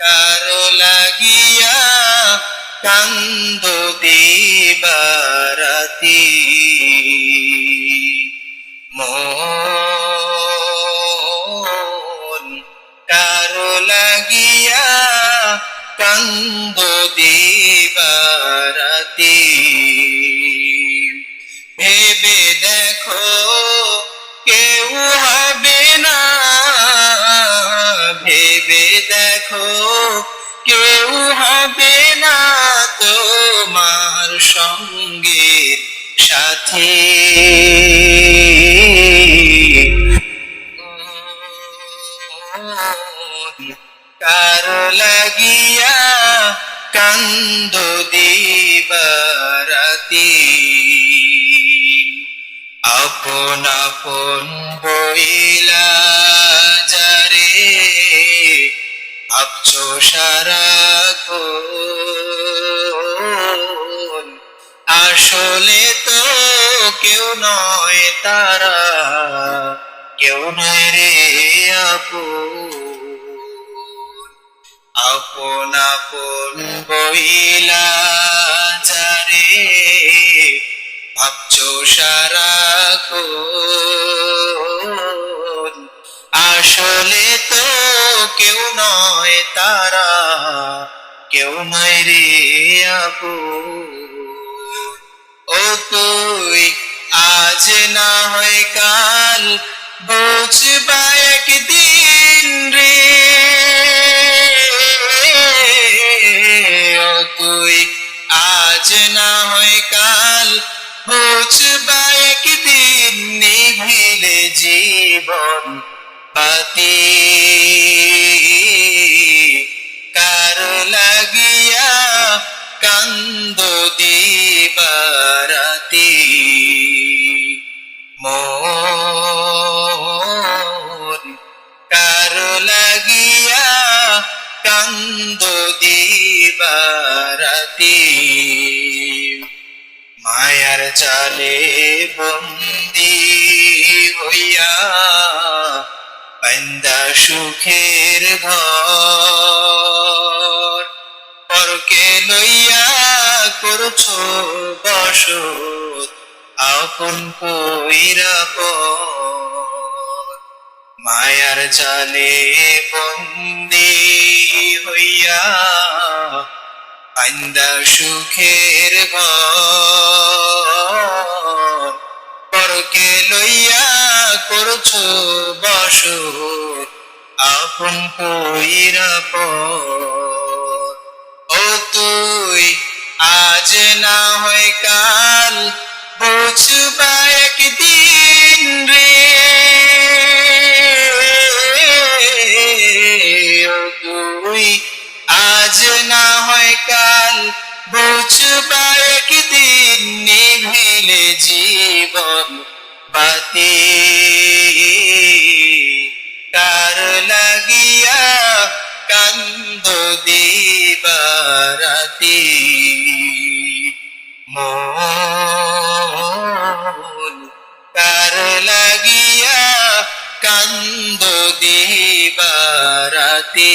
কারও লাগিয়া কান্দ দিবারাতি। মন কারও লাগিয়া কান্দ দিবারাতি। ভেবে দেখো সঙ্গে সাথী। কার লাগিয়া কান্দ দিবারাতি? আপন আপন বইলা যারে ভাবছ সারা আসলে তো কেউ নয় তারা, কেউ নয় রে আপন। আপন আপন বইলা যারে, ভাবছ সারা আসলে তো কেউ নয় তারা, কেউ নয় রে আপু তুই। আজ না হয় কাল বুঝবা একদিন রে। তুই, আজ না হয় কাল বুঝবা একদিন নিভিলে জীবন পাতি কার লাগিয়া কান্দ কান্দ দিবারাতি মায়ার জালে বন্দি হইয়া পান্দা সুখের ঘর। পরকে লইয়া করছ বসত, আপন কইরা মায়ার জালে বন্দি আন্দা সুখের পরকে লইয়া করছ বস আপন কইরা ও তুই, আজ না হয় কাল বুঝবা একদিন রে। তুই, আজ না কাল বুঝবা একদিন নিভিলে জীবন বাতি। কার লাগিয়া কান্দ দিবারাতি। মন কার লাগিয়া কান্দ দিবারাতি।